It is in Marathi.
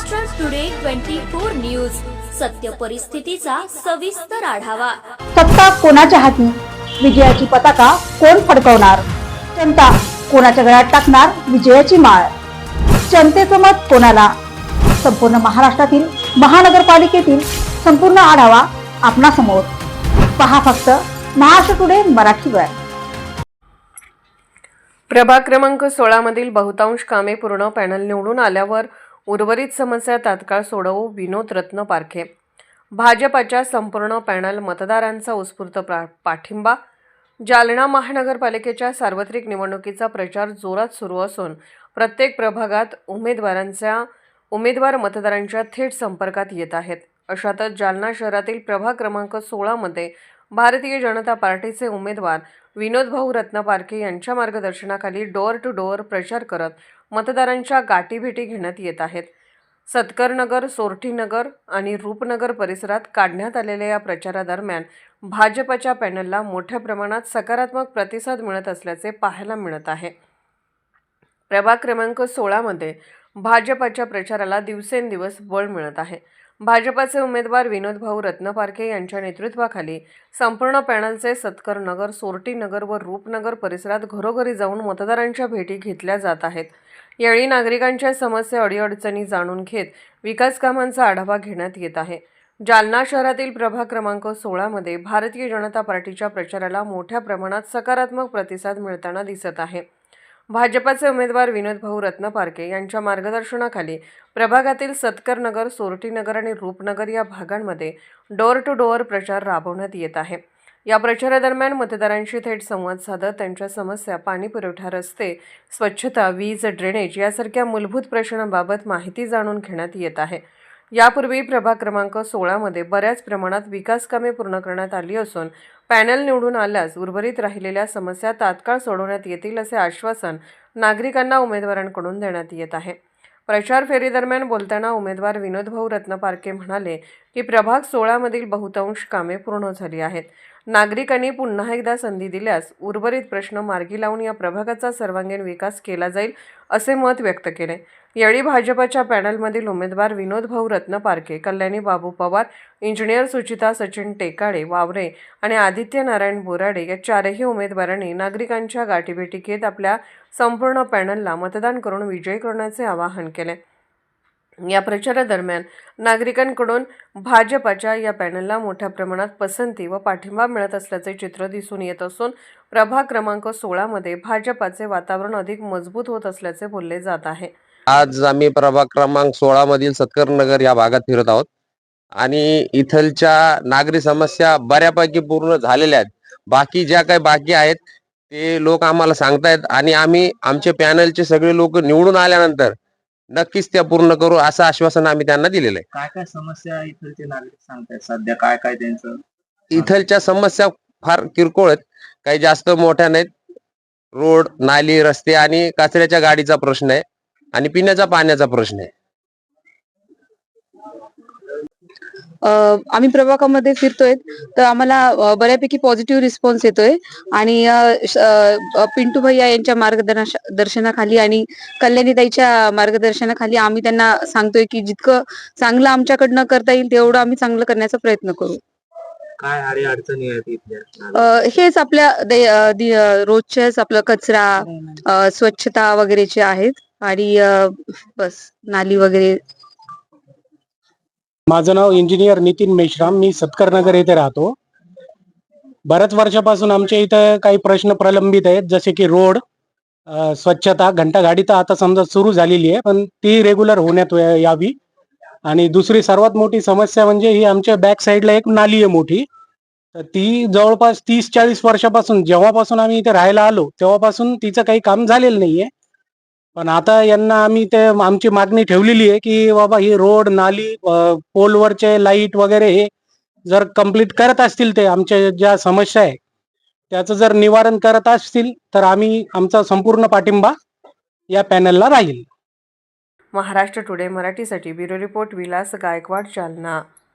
Maharashtra today twenty four news सत्य परिस्थितीचा सविस्तर आढावा. सत्ता कोणाच्या हाती? विजयाची पताका कोण फडकवणार? जनता कोणाच्या गळ्यात टाकणार विजयाची माळ? जनतेचं मत कोणाला? संपूर्ण महाराष्ट्रातील महानगरपालिकेतील संपूर्ण आढावा आपणासमोर. पहा फक्त महाराष्ट्र टुडे मराठीवर प्रभाग क्रमांक सोळामधील बहुतांश कामे पूर्ण पॅनल निवडून आल्यावर उर्वरित समस्या तात्काळ सोडवू विनोद रत्न पारखे भाजपाच्या संपूर्ण पॅनल मतदारांचा उत्स्फूर्त प्रा- पाठिंबा. जालना महानगरपालिकेच्या सार्वत्रिक निवडणुकीचा प्रचार जोरात सुरू असून प्रत्येक प्रभागात उमेदवारांच्या उमेदवार मतदारांच्या थेट संपर्कात येत आहेत. अशातच जालना शहरातील प्रभाग क्रमांक सोळामध्ये भारतीय जनता पार्टीचे उमेदवार विनोद भाऊ रत्नपारखे यांच्या मार्गदर्शनाखाली डोअर टू डोअर प्रचार करत मतदारांच्या गाठीभेटी घेण्यात येत आहेत. सत्करनगर सोरठीनगर आणि रूपनगर परिसरात काढण्यात आलेल्या या प्रचारादरम्यान भाजपच्या पॅनलला मोठ्या प्रमाणात सकारात्मक प्रतिसाद मिळत असल्याचे पाहायला मिळत आहे. प्रभाग क्रमांक सोळामध्ये भाजपाच्या प्रचाराला दिवसेंदिवस बळ मिळत आहे. भाजपाचे उमेदवार विनोद भाऊ रत्नपारखे यांच्या नेतृत्वाखाली संपूर्ण पॅनलचे सत्करनगर सोरटीनगर व रूपनगर परिसरात घरोघरी जाऊन मतदारांच्या भेटी घेतल्या जात आहेत. यावेळी नागरिकांच्या समस्या अडीअडचणी जाणून घेत विकास कामांचा आढावा घेण्यात येत आहे. जालना शहरातील प्रभाग क्रमांक सोळामध्ये भारतीय जनता पार्टीच्या प्रचाराला मोठ्या प्रमाणात सकारात्मक प्रतिसाद मिळताना दिसत आहे. भाजपाचे उमेदवार विनोद भाऊ यांच्या मार्गदर्शनाखाली प्रभागातील सत्कर नगर आणि रूपनगर या भागांमध्ये डोअर टू डोअर प्रचार राबवण्यात येत आहे. या प्रचारादरम्यान मतदारांशी थेट संवाद साधत त्यांच्या समस्या पाणी पुरवठा रस्ते स्वच्छता वीज ड्रेनेज यासारख्या मूलभूत प्रश्नांबाबत माहिती जाणून घेण्यात येत आहे. यापूर्वी प्रभाग क्रमांक सोळामध्ये बऱ्याच प्रमाणात विकास कामे पूर्ण करण्यात आली असून पॅनल निवडून आल्यास उर्वरित राहिलेल्या समस्या तात्काळ सोडवण्यात येतील असे आश्वासन नागरिकांना उमेदवारांकडून देण्यात येत आहे. प्रचार फेरीदरम्यान बोलताना उमेदवार विनोद भाऊ रत्नपारखे म्हणाले की प्रभाग सोळामधील बहुतांश कामे पूर्ण झाली आहेत. नागरिकांनी पुन्हा एकदा संधी दिल्यास उर्वरित प्रश्न मार्गी लावून या प्रभागाचा सर्वांगीण विकास केला जाईल असे मत व्यक्त केले. यावेळी भाजपाच्या पॅनलमधील उमेदवार विनोद भाऊ रत्न पारखे कल्याणी बाबू पवार इंजिनियर सुचिता सचिन टेकाळे वावरे आणि आदित्य नारायण बोराडे या चारही उमेदवारांनी नागरिकांच्या गाठीभेटी घेत आपल्या संपूर्ण पॅनलला मतदान करून विजयी करण्याचे आवाहन केले. या प्रचारादरम्यान नागरिकांकडून भाजपाच्या या पॅनलला मोठ्या प्रमाणात पसंती व पाठिंबा मिळत असल्याचे चित्र दिसून येत असून प्रभाग क्रमांक सोळामध्ये भाजपाचे वातावरण अधिक मजबूत होत असल्याचे बोलले जात आहे. आज आम्ही प्रभाग क्रमांक सोळा मधील सत्कर नगर या भागात फिरत आहोत आणि इथलच्या नागरी समस्या बऱ्यापैकी पूर्ण झालेल्या आहेत. बाकी ज्या काही बाकी आहेत ते लोक आम्हाला सांगतायत आणि आम्ही आमचे पॅनलचे सगळे लोक निवडून आल्यानंतर नक्कीच त्या पूर्ण करू असं आश्वासन आम्ही त्यांना दिलेलं आहे. काय काय समस्या इथलचे नागरिक सांगतायत सध्या? काय काय त्यांचं? इथलच्या समस्या फार किरकोळ आहेत. काही जास्त मोठ्या नाहीत. रोड नाली रस्ते आणि कचऱ्याच्या गाडीचा प्रश्न आहे आणि पिण्याच्या पाण्याचा प्रश्न आहे. आम्ही प्रभागामध्ये फिरतोय तर आम्हाला बऱ्यापैकी पॉझिटिव्ह रिस्पॉन्स येतोय. आणि पिंटू भैया यांच्या मार्गदर्श दर्शनाखाली आणि कल्याणीताईच्या मार्गदर्शनाखाली आम्ही त्यांना सांगतोय की जितकं चांगलं आमच्याकडनं करता येईल तेवढं आम्ही चांगलं करण्याचा प्रयत्न करू. काय अडचणी आहेत हेच आपल्या रोजच्याच आपलं कचरा स्वच्छता वगैरेचे आहेत. आणि बस नाली वगैरे माझं नाव इंजिनियर नितीन मेश्राम. मी सत्करनगर येथे राहतो. बऱ्याच वर्षापासून आमच्या इथं काही प्रश्न प्रलंबित आहेत. जसे की रोड स्वच्छता घंटागाडी तर आता समजा सुरू झालेली आहे पण ती रेग्युलर होण्यात यावी. आणि दुसरी सर्वात मोठी समस्या म्हणजे ही आमच्या बॅक साईडला एक नाली आहे मोठी. तर ती जवळपास तीस चाळीस वर्षापासून जेव्हापासून आम्ही इथे राहायला आलो तेव्हापासून तिचं काही काम झालेलं नाहीये. पण आता यांना आम्ही ते आमची मागणी ठेवलेली आहे की बाबा ही रोड नाली पोलवरचे लाइट वगैरे हे जर कंप्लीट करत असतील ते आमच्या ज्या समस्या आहे त्याचं जर निवारण करत असतील तर आम्ही आमचा संपूर्ण पाठिंबा या पॅनलला राहील. महाराष्ट्र टुडे मराठीसाठी ब्युरो रिपोर्ट विलास गायकवाड जालना.